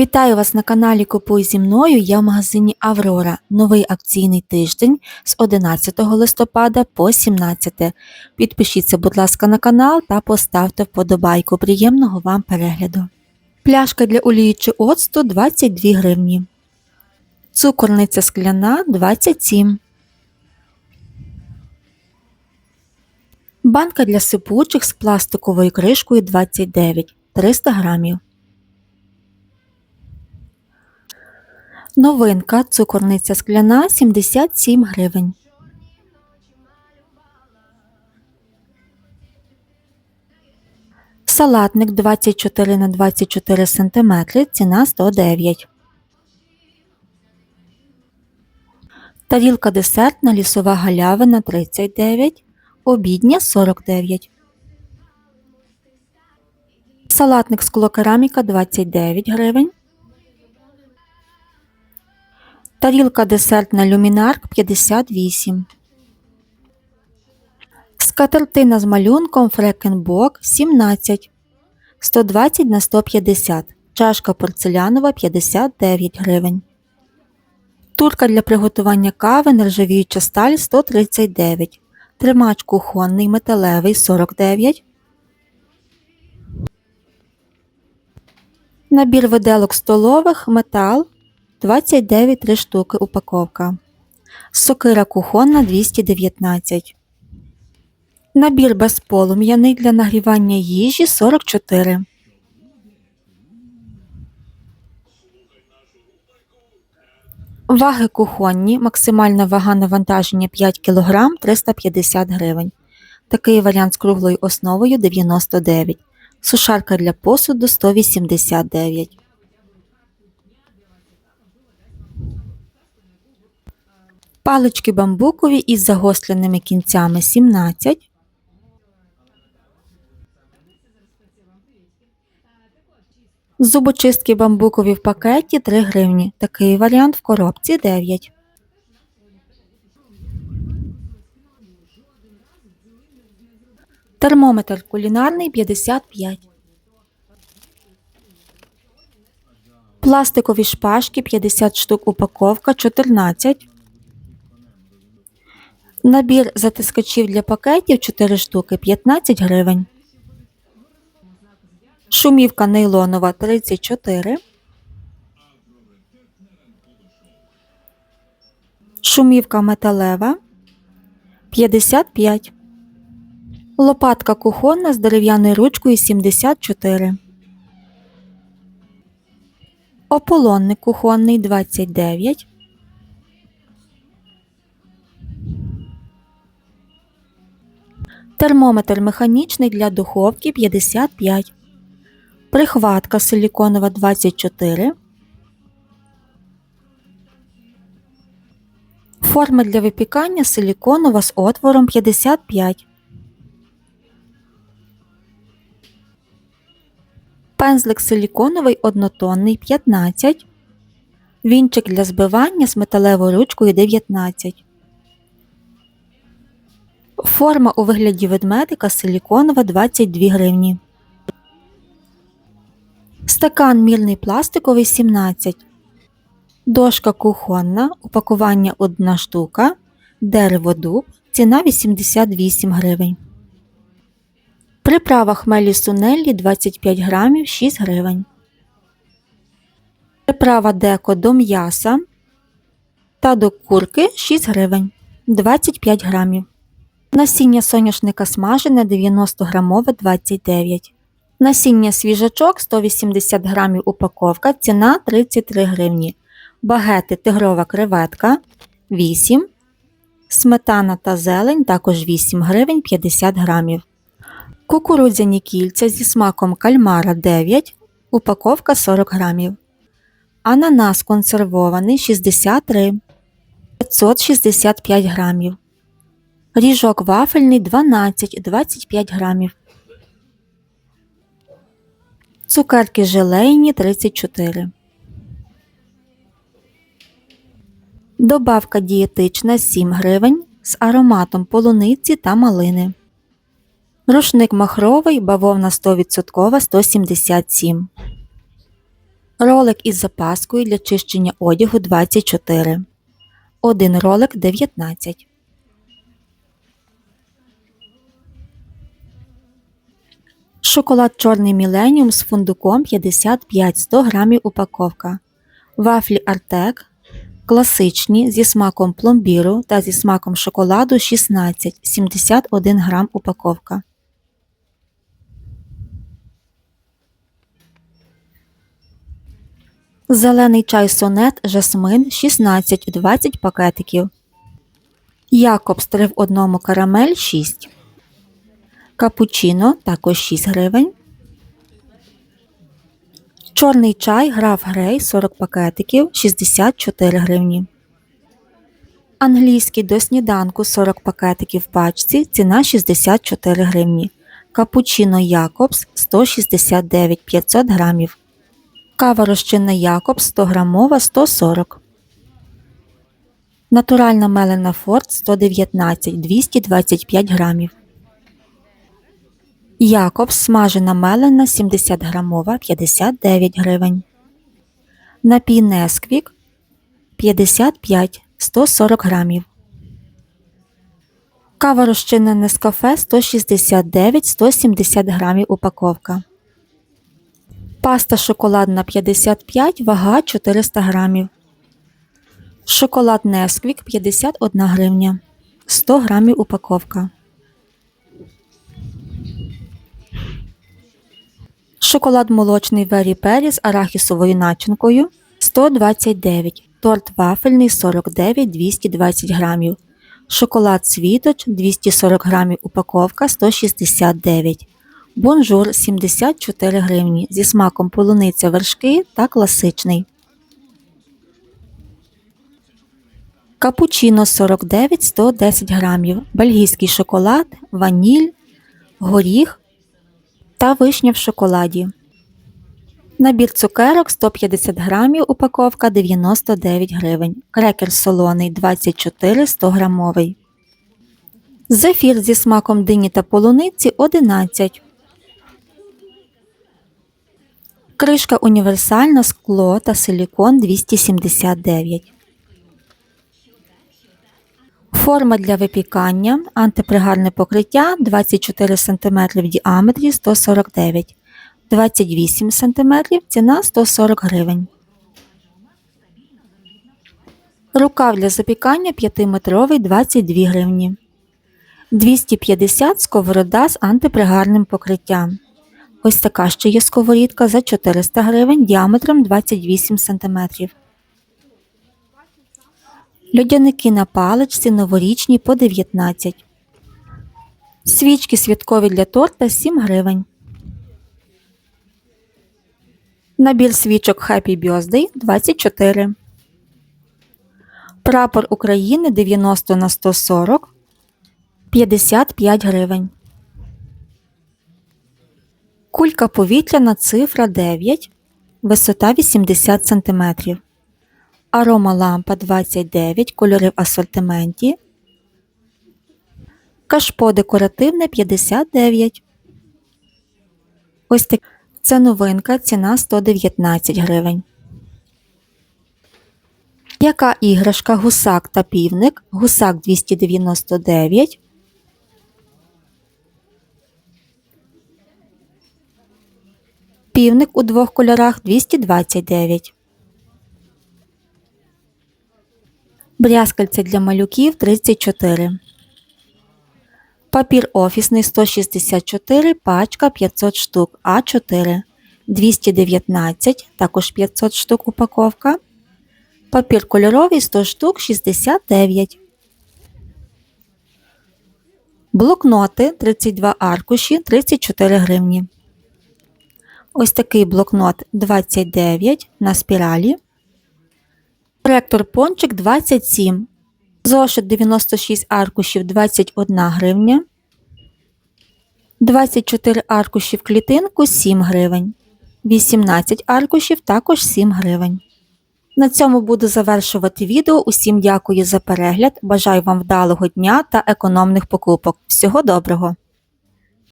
Вітаю вас на каналі Купуй зі мною. Я в магазині Аврора. Новий акційний тиждень з 11 листопада по 17. Підпишіться, будь ласка, на канал та поставте вподобайку. Приємного вам перегляду. Пляшка для олії чи оцту 22 гривні. Цукорниця скляна 27. Банка для сипучих з пластиковою кришкою 29 300 грамів. Новинка цукорниця скляна 77 гривень. Салатник 24 на 24 см, ціна 109. Тарілка десертна лісова галявина 39, обідня 49. Салатник склокераміка 29 гривень. Тарілка десертна люмінарк 58. Скатертина з малюнком Фрекенбок 17. 120 на 150. Чашка порцелянова 59 гривень. Турка для приготування кави нержавіюча сталь 139. Тримач кухонний металевий 49. Набір виделок столових метал 29 3 штуки упаковка. Сокира кухонна 219. Набір безполум'яний для нагрівання їжі 44. Ваги кухонні. Максимальна вага навантаження 5 кг 350 гривень. Такий варіант з круглою основою 99. Сушарка для посуду 189. Палички бамбукові із загостреними кінцями 17. Зубочистки бамбукові в пакеті 3 гривні. Такий варіант в коробці 9. Термометр кулінарний 55. Пластикові шпажки 50 штук упаковка 14. Набір затискачів для пакетів 4 штуки 15 гривень. Шумівка нейлонова 34. Шумівка металева 55. Лопатка кухонна з дерев'яною ручкою 74. Ополонник кухонний 29. Термометр механічний для духовки 55. Прихватка силіконова 24. Форма для випікання силіконова з отвором 55. Пензлик силіконовий однотонний 15. Вінчик для збивання з металевою ручкою 19. Форма у вигляді ведмедика силіконова 22 гривні. Стакан мірний пластиковий 17. Дошка кухонна. Упакування 1 штука. Дерево дуб. Ціна 88 гривень. Приправа хмелі сунеллі 25 грамів 6 гривень. Приправа деко до м'яса та до курки 6 гривень 25 грамів. Насіння соняшника смажене 90 грамове 29. Насіння свіжачок 180 грамів упаковка. Ціна 33 гривні. Багети тигрова креветка 8. Сметана та зелень також 8 гривень 50 грамів. Кукурудзяні кільця зі смаком кальмара 9. Упаковка 40 грамів. Ананас консервований 63 565 грамів. Ріжок вафельний 12-25 грамів. Цукерки желейні 34. Добавка дієтична 7 гривень з ароматом полуниці та малини. Рушник махровий, бавовна 100% 177. Ролик із запаскою для чищення одягу 24. Один ролик 19. Шоколад чорний міленіум з фундуком 55 100 грамів упаковка. Вафлі Артек класичні зі смаком пломбіру та зі смаком шоколаду 16 71 грам упаковка. Зелений чай сонет жасмин 16-20 пакетиків. Якобс 3 в одному карамель 6. Капучино також 6 гривень. Чорний чай граф Грей 40 пакетиків 64 гривні. Англійський до сніданку 40 пакетиків в пачці. Ціна 64 гривні. Капучино Якобс 169 500 грамів. Кава розчинна Якобс 100 грамова 140. Натуральна мелена Форд 119 225 грамів. Якобс смажена мелена 70 грамова 59 гривень. Напій Несквік 55 140 грамів. Кава розчинна Нескафе 169 170 грамів упаковка. Паста шоколадна 55, вага 400 грамів. Шоколад Несквік 51 гривня. 100 грамів упаковка. Шоколад молочний Вері Пері з арахісовою начинкою 129. Торт вафельний 49 220 грамів. Шоколад світоч 240 грамів упаковка 169. Бонжур 74 гривні зі смаком полуниця вершки та класичний. Капучино 49 110 грамів. Бельгійський шоколад, ваніль, горіх та вишня в шоколаді. Набір цукерок 150 грамів, упаковка 99 гривень. Крекер солоний 24 100 грамовий. Зефір зі смаком дині та полуниці 11. Кришка універсальна скло та силікон 279. Форма для випікання, антипригарне покриття 24 см в діаметрі 149 28 см ціна 140 гривень. Рукав для запікання 5-метровий 22 гривні. 250 сковорода з антипригарним покриттям. Ось така ще є сковорідка за 400 гривень діаметром 28 см. Льодяники на паличці новорічні по 19. Свічки святкові для торта 7 гривень. Набір свічок Happy Birthday 24. Прапор України 90 на 140 55 гривень. Кулька повітряна цифра 9, висота 80 см. Арома лампа 29, кольори в асортименті. Кашпо декоративне 59. Ось так. Це новинка, ціна 119 гривень. Яка іграшка гусак та півник? Гусак 299. Півник у двох кольорах 229. Брязкальце для малюків 34. Папір офісний 164, пачка 500 штук А4. 219, також 500 штук упаковка. Папір кольоровий 100 штук 69. Блокноти 32 аркуші 34 гривні. Ось такий блокнот 29 на спіралі. Коректор пончик 27. Зошит 96 аркушів 21 гривня. 24 аркуші клітинку 7 гривень. 18 аркушів також 7 гривень. На цьому буду завершувати відео. Усім дякую за перегляд. Бажаю вам вдалого дня та економних покупок. Всього доброго!